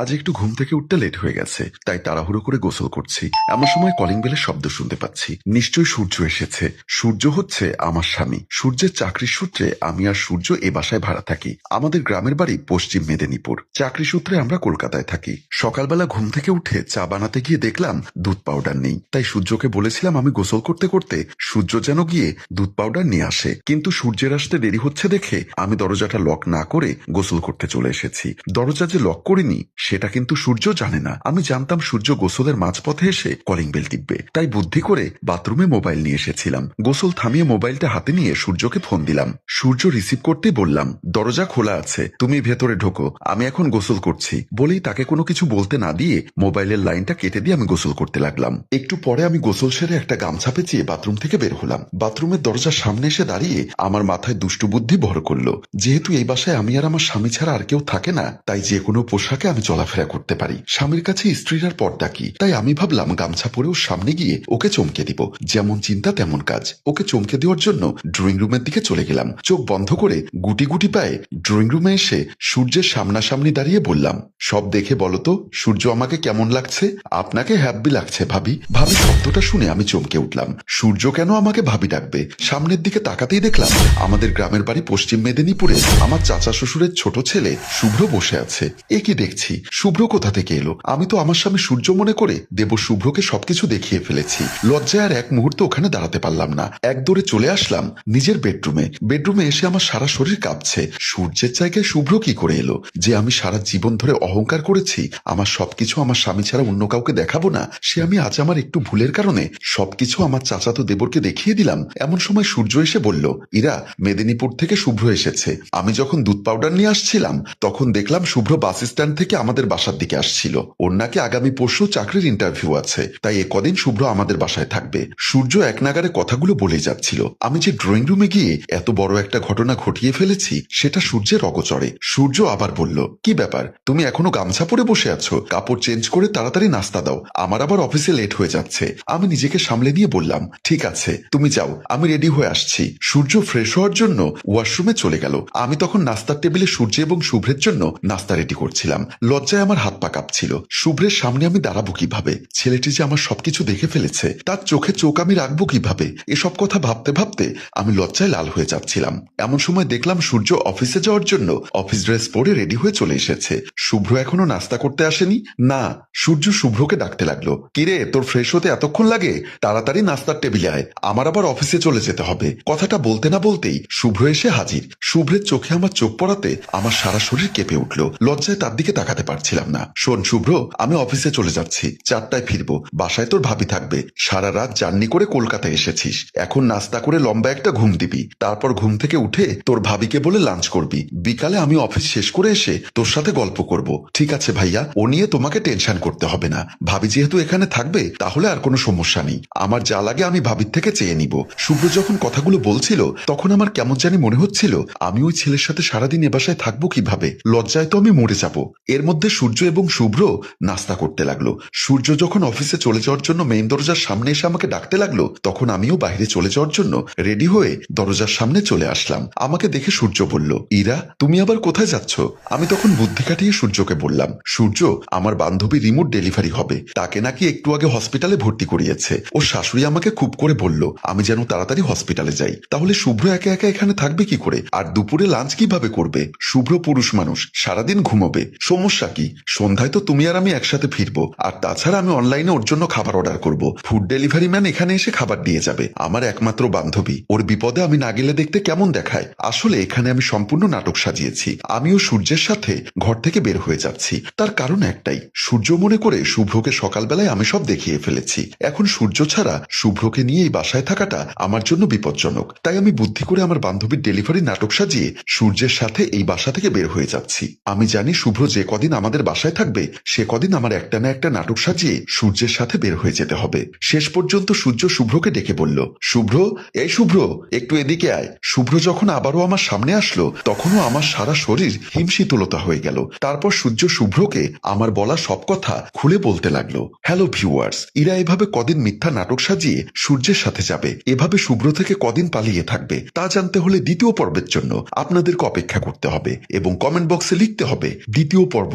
আজ একটু ঘুম থেকে উঠতে লেট হয়ে গেছে, তাই তাড়াহুড়ো করে গোসল করছি। এমন সময় কলিং বেলের শব্দ শুনতে পাচ্ছি। নিশ্চয়ই সূর্য এসেছে। সূর্য হচ্ছে আমার স্বামী। সূর্যের চাকরির সূত্রে আমি আর সূর্য এ বাসায় ভাড়া থাকি। আমাদের গ্রামের বাড়ি পশ্চিম মেদিনীপুর। চাকরি সূত্রে আমরা কলকাতায় থাকি। সকালবেলা ঘুম থেকে উঠে চা বানাতে গিয়ে দেখলাম দুধ পাউডার নেই। তাই সূর্যকে বলেছিলাম আমি গোসল করতে করতে সূর্য যেন গিয়ে দুধ পাউডার নিয়ে আসে। কিন্তু সূর্যের আসতে দেরি হচ্ছে দেখে আমি দরজাটা লক না করে গোসল করতে চলে এসেছি। দরজা যে লক করিনি সেটা কিন্তু সূর্য জানে না। আমি জানতাম সূর্য গোসলের মাঝপথে এসে কলিং বেল টিপবে। তাই বুদ্ধি করে বাথরুমে মোবাইল নিয়ে এসেছিলাম। গোসল থামিয়ে মোবাইলটা হাতে নিয়ে সূর্যকে ফোন দিলাম। সূর্য রিসিভ করতে বললাম, দরজা খোলা আছে, তুমি ভেতরে ঢোকো, আমি এখন গোসল করছি। বলেই তাকে কোনো কিছু বলতে না দিয়ে মোবাইলের লাইনটা কেটে দিয়ে আমি গোসল করতে লাগলাম। একটু পরে আমি গোসল সেরে একটা গামছা পেঁচিয়ে বাথরুম থেকে বের হলাম। বাথরুমের দরজার সামনে এসে দাঁড়িয়ে আমার মাথায় দুষ্টু বুদ্ধি ভর করল। যেহেতু এই বাসায় আমি আর আমার স্বামী ছাড়া আর কেউ থাকে না, তাই যে কোনো পোশাকে আমি চলাফেরা করতে পারি। স্বামীর কাছে স্ত্রীর আর পর্দা কি? তাই আমি ভাবলাম গামছা পরেও সামনে গিয়ে ওকে চমকে দিব। যেমন চিন্তা, তেমন কাজ। ওকে চমকে দেওয়ার জন্য ড্রয়িং রুমের দিকে চলে গেলাম। চোখ বন্ধ করে গুটি গুটি পায়ে ড্রয়িং রুমে এসে সূর্যের সামনাসামনি দাঁড়িয়ে বললাম, সব দেখে বলো তো, সূর্য আমাকে কেমন লাগছে? আপনাকে হ্যাপি লাগছে, ভাবি। ভাবি শব্দটা শুনে আমি চমকে উঠলাম। সূর্য কেন আমাকে ভাবি ডাকবে? সামনের দিকে তাকাতেই দেখলাম, আমাদের গ্রামের বাড়ি পশ্চিম মেদিনীপুরে আমার চাচা শ্বশুরের ছোট ছেলে শুভ্র বসে আছে। এ কি দেখছি? শুভ্র কোথা থেকে এলো? আমি তো আমার স্বামী সূর্য মনে করে দেব শুভ্রকে সবকিছু দেখিয়ে ফেলেছি। লজ্জায় আর এক মুহূর্ত ওখানে দাঁড়াতে পারলাম না। এক দৌড়ে চলে আসলাম নিজের বেডরুমে। বেডরুমে এসে আমার সারা শরীর কাঁপছে। সূর্যের জায়গায় শুভ্র কি করে এলো? যে আমি সারা জীবন ধরে অহংকার করেছি, আমার সবকিছু আমার স্বামী ছাড়া অন্য কাউকে দেখাবো না, সে আমি আজ আমার একটু ভুলের কারণে সবকিছু আমার চাচাতো দেবরকে দেখিয়ে দিলাম। এমন সময় সূর্য এসে বলল, ইরা, মেদিনীপুর থেকে শুভ্র এসেছে। আমি যখন দুধ পাউডার নিয়ে আসছিলাম, তখন দেখলাম শুভ্র বাস স্ট্যান্ড থেকে আমাদের বাসার দিকে আসছিল। ওর নাকি আগামী পরশু চাকরির ইন্টারভিউ আছে। তাই এ কদিন শুভ্র আমাদের বাসায় থাকবে। সূর্য এক নাগারে কথাগুলো বলে যাচ্ছিল। আমি যে ড্রয়িং রুমে গিয়ে এত বড় একটা ঘটনা ঘটিয়ে ফেলেছি, সেটা সূর্যের অগচরে। সূর্য আবার বলল, কি ব্যাপার? তুমি এখনও গামছা পরে বসে আছো? কাপড় চেঞ্জ করে তাড়াতাড়ি নাস্তা দাও। আমার আবার অফিসে লেট হয়ে যাচ্ছে। আমি নিজেকে সামলে নিয়ে বললাম, ঠিক আছে, তুমি যাও। আমি রেডি হয়ে আসছি। সূর্য ফ্রেশ হওয়ার জন্য ওয়াশরুমে চলে গেল। আমি তখন নাস্তার টেবিলে সূর্য এবং শুভ্রের জন্য নাস্তা রেডি করছিলাম। লজ্জায় আমার হাত পা কাঁপছিল। শুভ্রের সামনে আমি দাঁড়াবো কীভাবে? ছেলেটি যে আমার সবকিছু দেখে ফেলেছে, তার চোখে চোখ আমি রাখব কীভাবে? এসব কথা ভাবতে ভাবতে আমি লজ্জায় লাল হয়ে যাচ্ছিলাম। এমন সময় দেখলাম সূর্য অফিসে যাওয়ার জন্য অফিস ড্রেস পরে রেডি হয়ে চলে এসেছে। শুভ্র এখনও নাস্তা করতে আসেনি? না, সূর্য শুভ্রকে ডাকতে লাগল। কিরে, তোর ফ্রেশ হতে এতক্ষণ লাগে? তাড়াতাড়ি নাস্তার টেবিলে আয়। আমার আবার অফিসে চলে যেতে হবে। কথাটা বলতে না বলতেই শুভ্র এসে হাজির। শুভ্রের চোখে আমার চোখ পড়াতে আমার সারা শরীর কেঁপে উঠল। লজ্জায় তার দিকে তাকাতে পারছিলাম না। শোন, শুভ্র, আমি অফিসে চলে যাচ্ছি। চারটায় ফিরবো। বাসায় তোর ভাবি থাকবে। সারা রাত জার্নি করে কলকাতায় এসেছিস। এখন নাস্তা করে লম্বা একটা ঘুম দিবি। তারপর ঘুম থেকে উঠে তোর ভাবিকে বলে লাঞ্চ করবি। বিকালে আমি অফিস শেষ করে এসে তোর সাথে গল্প করব। ঠিক আছে ভাইয়া, ও নিয়ে তোমাকে টেনশন করতে হবে না। ভাবি যেহেতু এখানে থাকবে, তাহলে আর কোনো সমস্যা নেই। আমার যা লাগে আমি ভাবির থেকে চেয়ে নিব। শুভ্র যখন কথাগুলো বলছিল, তখন আমার কেমন জানি মনে হচ্ছিল, আমি ওই ছেলের সাথে সারাদিন এ বাসায় থাকব কীভাবে? লজ্জায় তো আমি মরে যাব। এর মধ্যে সূর্য এবং শুভ্র নাস্তা করতে লাগল। সূর্য যখন অফিসে চলে যাওয়ার জন্য মেইন দরজার সামনে এসে আমাকে ডাকতে লাগল, তখন আমিও বাইরে চলে যাওয়ার জন্য রেডি হয়ে দরজার সামনে চলে আসলাম। আমাকে দেখে সূর্য বলল, ইরা, তুমি আবার কোথায় যাচ্ছ? আমি তখন বুদ্ধি কাটিয়ে সূর্যকে বললাম, সূর্য, আমার বান্ধবী রিমোট ডেলিভারি হবে। তাকে নাকি একটু আগে হসপিটালে ভর্তি করিয়েছে। ওর শাশুড়ি আমাকে খুব করে বলল, আমি যেন তাড়াতাড়ি হসপিটালে যাই। তাহলে শুভ্র একা একা এখানে থাকবে কি করে? আর দুপুরে লাঞ্চ কীভাবে করবে? শুভ্র পুরুষ মানুষ, সারাদিন ঘুমোবে। সমস্যা কি? সন্ধ্যায় তো তুমি আর আমি একসাথে ফিরবো। আর তাছাড়া আমি অনলাইনে ওর জন্য খাবার অর্ডার করব। ফুড ডেলিভারি ম্যান এখানে এসে খাবার দিয়ে যাবে। আমার একমাত্র বান্ধবী। ওর বিপদে আমি না গেলে দেখতে কেমন দেখায়? আসলে এখানে আমি সম্পূর্ণ নাটক সাজিয়েছি। আমিও সূর্যের সাথে ঘর থেকে বের হয়ে যাচ্ছি। তার কারণ একটাই। সূর্য মনে করে শুভ্রকে সকালবেলায় আমি সব দেখিয়ে ফেলেছি। এখন সূর্য ছাড়া শুভ্রকে নিয়ে এই বাসায় থাকাটা আমার জন্য বিপজ্জনক। তাই আমি বুদ্ধি করে আমার বান্ধবীর ডেলিভারি নাটক সাজিয়ে সূর্যের সাথে এই বাসা থেকে বের হয়ে যাচ্ছি। আমি জানি শুভ্র যে কদিন আমাদের বাসায় থাকবে, সে কদিন আমার একটা না একটা নাটক সাজিয়ে সূর্যের সাথে বের হয়ে যেতে হবে। শেষ পর্যন্ত সূর্য শুভ্রকে ডেকে বলল, শুভ্র, এই শুভ্র, একটু এদিকে আয়। শুভ্র যখন আবারও আমার সামনে আসলো, তখনও আমার সারা শরীর হিমশীতলতা হয়ে গেল। তারপর সূর্য শুভ্রকে আমার বলা সব কথা খুলে বলতে লাগল, হ্যালো ভিউয়ার্স, ইরা এভাবে কদিন মিথ্যা নাটক সাজিয়ে সূর্যের সাথে যাবে? এভাবে শুভ্র থেকে কদিন পালিয়ে থাকবে? তা জানতে হলে দ্বিতীয় পর্বের জন্য আপনাদেরকে অপেক্ষা করতে হবে এবং কমেন্ট বক্সে লিখতে হবে, দ্বিতীয় পর্ব